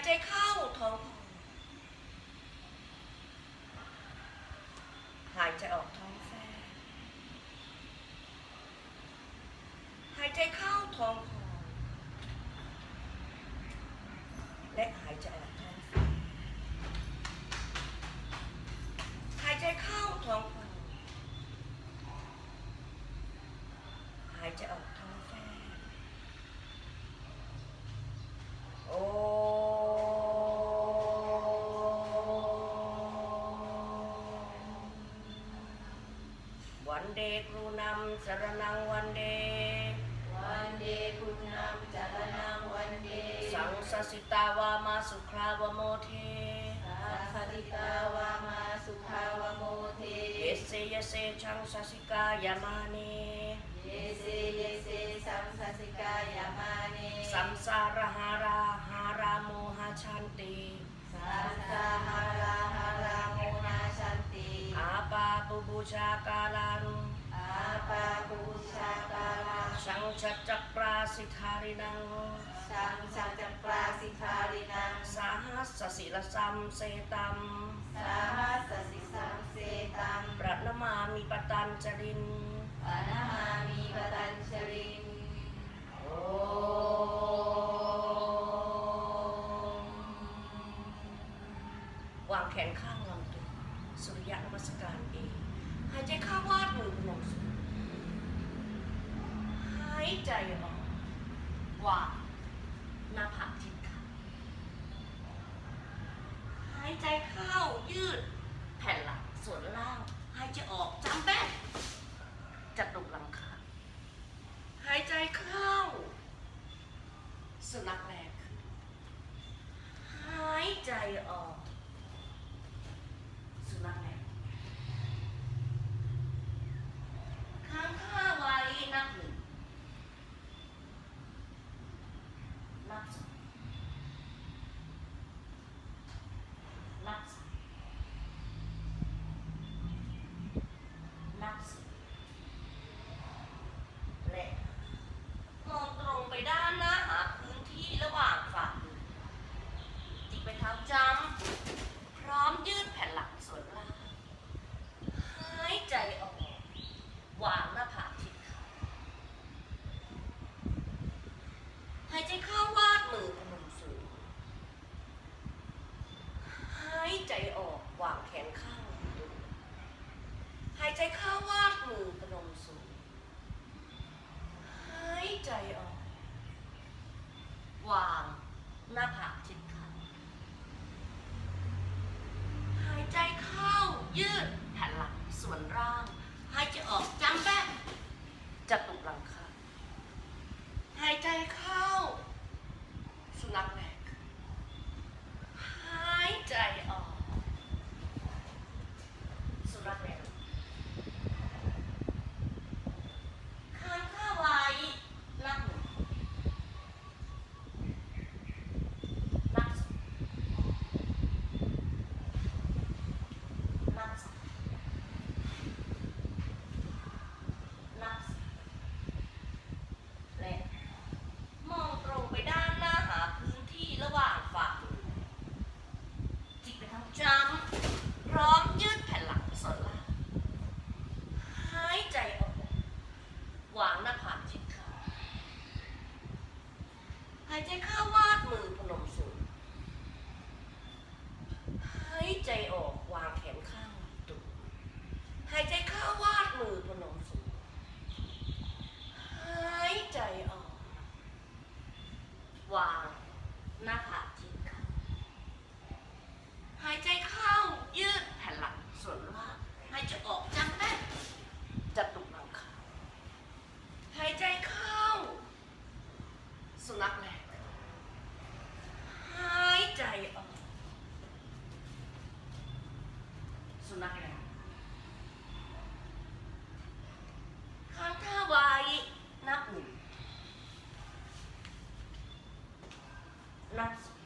ายใจเข้าท้องพองหายใจออกท้องแฟบหายใจเข้าท้องพองและหายใจออกท้องแฟบหายใจเข้าท้องพองหายใจออกท้องแฟบ โอ้วัน เดกรุนำสรนังวันเด วันเดคุณนำจารนังวันเด สังสสิตาวามาสุคราวโมเทสัสสิตาวามาสุขาวโมเท เยเสยเสชังสสิกายามาเนเยเสเยเสสัมสสิกายามาเนสัมสารหาราหาราโมหชันติสัสสาหาราหาราโมนาชันติอาปาปุบูชากาลังอา ปาปูชาตาลังสังชัจจปราสิทธารินัง สังสัจจปราสิทารินัง สาหัสสิลสัมเสตัม สาหัสสิสังเสตัมปรณมามิปตันจรินปานามามีปตัญชรินโอ้วางแขนข้างลำตัวสุริยะนมัสการเองหายใจเข้าวาดมือพนม สูงหายใจออกวางหน้าผากทิศข้างหายใจเข้ายืด แผ่นหลังส่วนล่าง หายใจออกจำแป๊บจัดดุกหลังคาหายใจเข้า สุนัขแรกขึ้นหายใจออก สุนัขแรกค้างค่าไว้นับหนึ่งนับสองนับสามนับสี่และมองตรงไปด้านหน้าหาพื้นที่ระหว่างฝ่ามือจิกไปเท้าจำพร้อมยืดแผ่นหลังส่วนล่าง หายใจออก วางหน้าผากทิศขาหายใจเข้าวาดมือพนมสูง หายใจออกวางแขนข้างลำตัวหายใจเข้าวาดมือพนมสูง หาย ใจออกวางหน้าผากชิดขาหายใจเข้ายืดแผ่นหลังส่วนร่าง หายใจออกจำแป๊บจะตุกหลังคาหายใจเข้า สุนัขแรกหายใจออก สุนัขแรกค้างค่าไว้นับหนึ่งนับสองนับสามนับสี่และมองตรงไปด้านหน้าหาพื้นที่ระหว่างฝ่ามือจิกไปทางจำพร้อมยืดแผ่นหลังส่วนล่างหายใจออก วางหน้าผากชิดขาหายใจเข้าวาดมือพนมสูง หายใจออกวางแขนข้างตัวหายใจเข้าวาดมือพนมสูง หายใจออก วางหน้าผากชิดขาหายใจเข้ายืดแผ่นหลังส่วนล่างหายใจออกจังแป๊บจะตุกหลังคา หายใจเข้า สุนัขแรกหายใจออก สุนัขแรกค้างท่าไว้ นับหนึ่ง นับสอง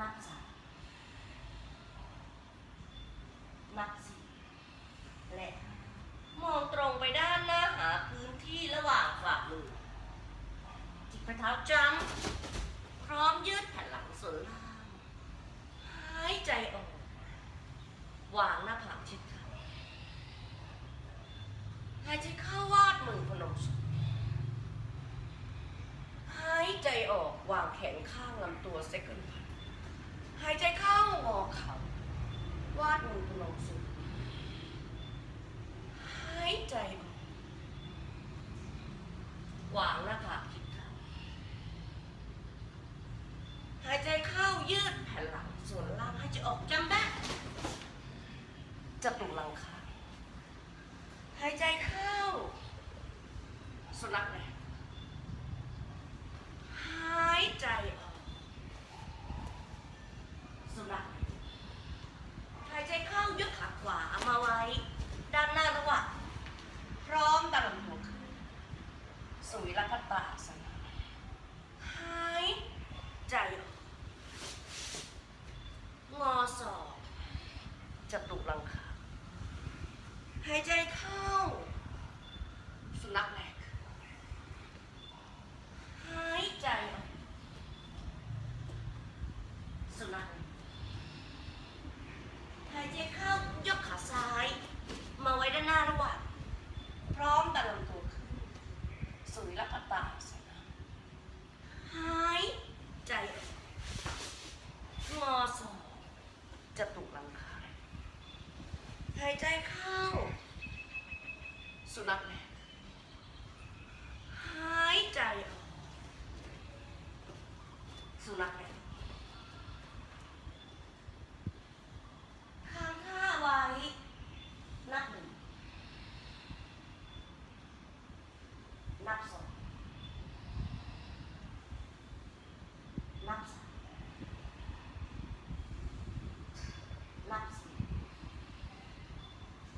นับสามนับสี่และมองตรงไปด้านหน้าหาพื้นที่ระหว่างฝ่ามือจิกไปเท้าจำพร้อมยืดแผ่นหลังส่วนล่างหายใจออกวางหน้าผากชิดค่ะหายใจเข้าวาดมือพนมสูงหายใจออกวางแขนข้างลำตัวเซ็กนพัน หายใจเข้างอเข่าวาดมือพนมสูงหายใจออกวางหน้าผากคิดค่ะหายใจเข้ายืดแผ่นหลังส่วนล่างหายใจออกจำได้จัตุรังคาหายใจเข้าสุนัขแรกหายใจออก สุนัขแรกหายใจเข้ายกขาขวามาไว้ ด้านหน้าระหว่างพร้อมตะลำหัวขึ้น สุวิรพัตตาสนะหายใจออกงอศอกจตุรังคาหายใจเข้า สุนัขแรกหายใจออกสุนัขหายใจเข้ายกขาซ้าย มาไว้ด้านหน้าระหว่างพร้อมตะลำตัวขึ้น สุริลักตาสนะหายใจออกงอศอกจตุรังคาหายใจเข้า สุนัขแรกหายใจออกสุนัขแรกค้างท่าไว้ นับหนึ่งนับสองนับสามนับสี่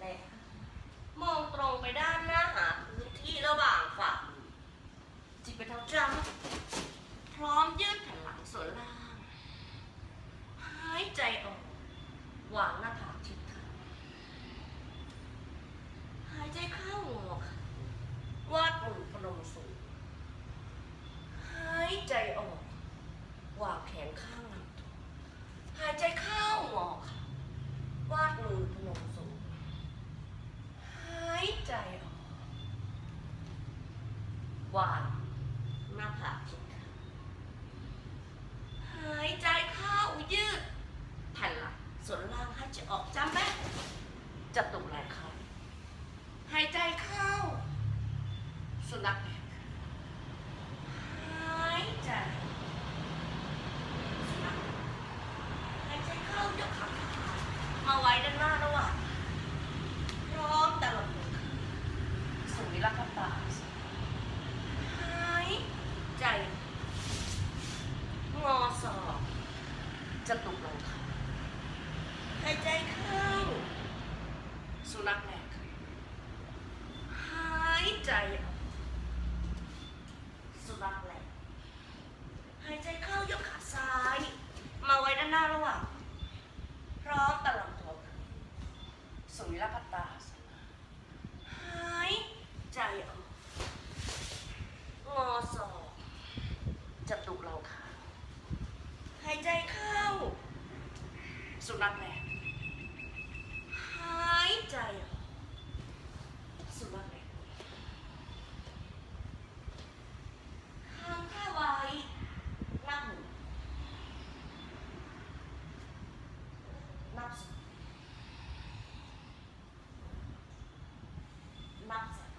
และมองตรงไปด้านหน้าหาพื้นที่ระหว่างฝ่ามือจิตไปเท้าจังพร้อมยืดแผ่นหลังส่วนล่าง หายใจออก วางหน้าผากชิดค่ะหายใจเข้างอค่ะ วาดมือพนมสูงหายใจออก วางแขนข้างลำตัวหายใจเข้างอค่ะ วาดมือพนมสูงหายใจออก วางหน้าผากชิดค่ะหายใจเข้ายืด แผ่นหลังส่วนล่างหายใจออกจำไหมจะตุกแรงเข้าหายใจเข้า สุนัขแบกหายใจสุนัขหายใจเข้ายกขามาไว้ด้านหน้าระหว่างพร้อมแต่ละมือสุวิรักตาหายใจ งอศอกจะตุกลงขาหายใจเข้า สุนัขแบกหายใจออก สุนัขแหละหายใจเข้ายกขาซ้าย มาไว้ด้านหน้าระหว่างพร้อมตะลำตัวขึ้น สุวิรพัตตาสนะหายใจออก งอศอกจตุรังคาหายใจเข้า สุนัขแหละหายใจออก สุนัขแหละ ค้างท่าไว้นับหนึ่งนับสองนับสาม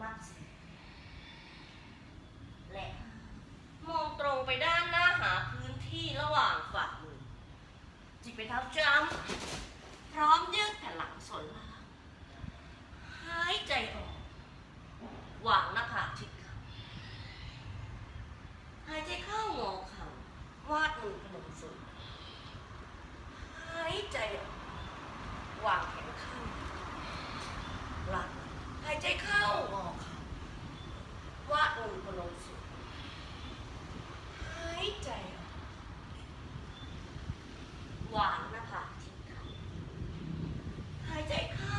นับสี่และมองตรง ไปด้านหน้าหาพื้นที่ระหว่างฝ่ามือ จิตไปเท้าจ้ำพร้อมยืดแผ่นหลังสนล่างหายใจออกวางหน้าผากชิดค่ะหายใจเข้างอเข่าวาดมือพนมสูงหายใจออกวางแขนข้างหลังหายใจเข้างอเข่าวาดมือพนมสูงหายใจออกวางหน้าผากชิดค่ะหายใจเข้า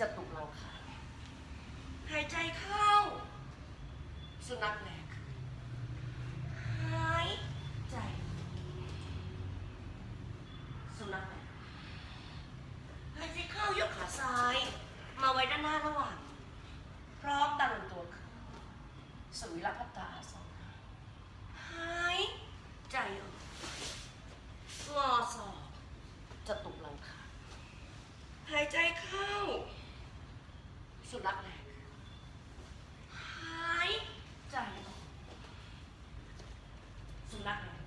จะตุกหลังคาหายใจเข้า สุนัขแหลกหายใจ สุนัขแหลกหายใจเข้ายกขาซ้าย มาไว้ด้านหน้าระหว่าง พร้อมดันลำตัวขึ้น สวิรัพัตตาสนะหายใจออกงอศอกจะตุกหลังคาหายใจเข้า สุนัขแหลกหายใจออกสุนัขแหลก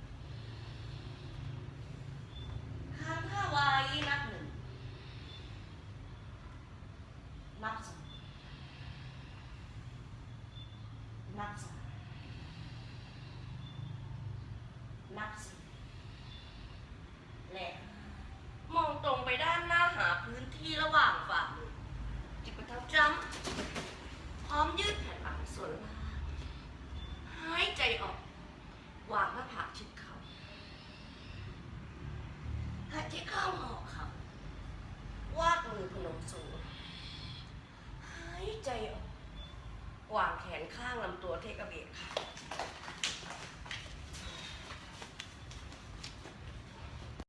ค้างท่าไว้นับหนึ่ง นับสองนับสามนับสี่และมองตรงไปด้านหน้าหาพื้นที่ระหว่างฝ่ามือ จำพร้อมยืดแผ่นหลังส่วนล่างหายใจออก วางหน้าผากชิดเข่าหายใจเข้าหอกเข่าวาดมือพนมสูงหายใจออก วางแขนข้างลำตัวเทกระเบกค่ะ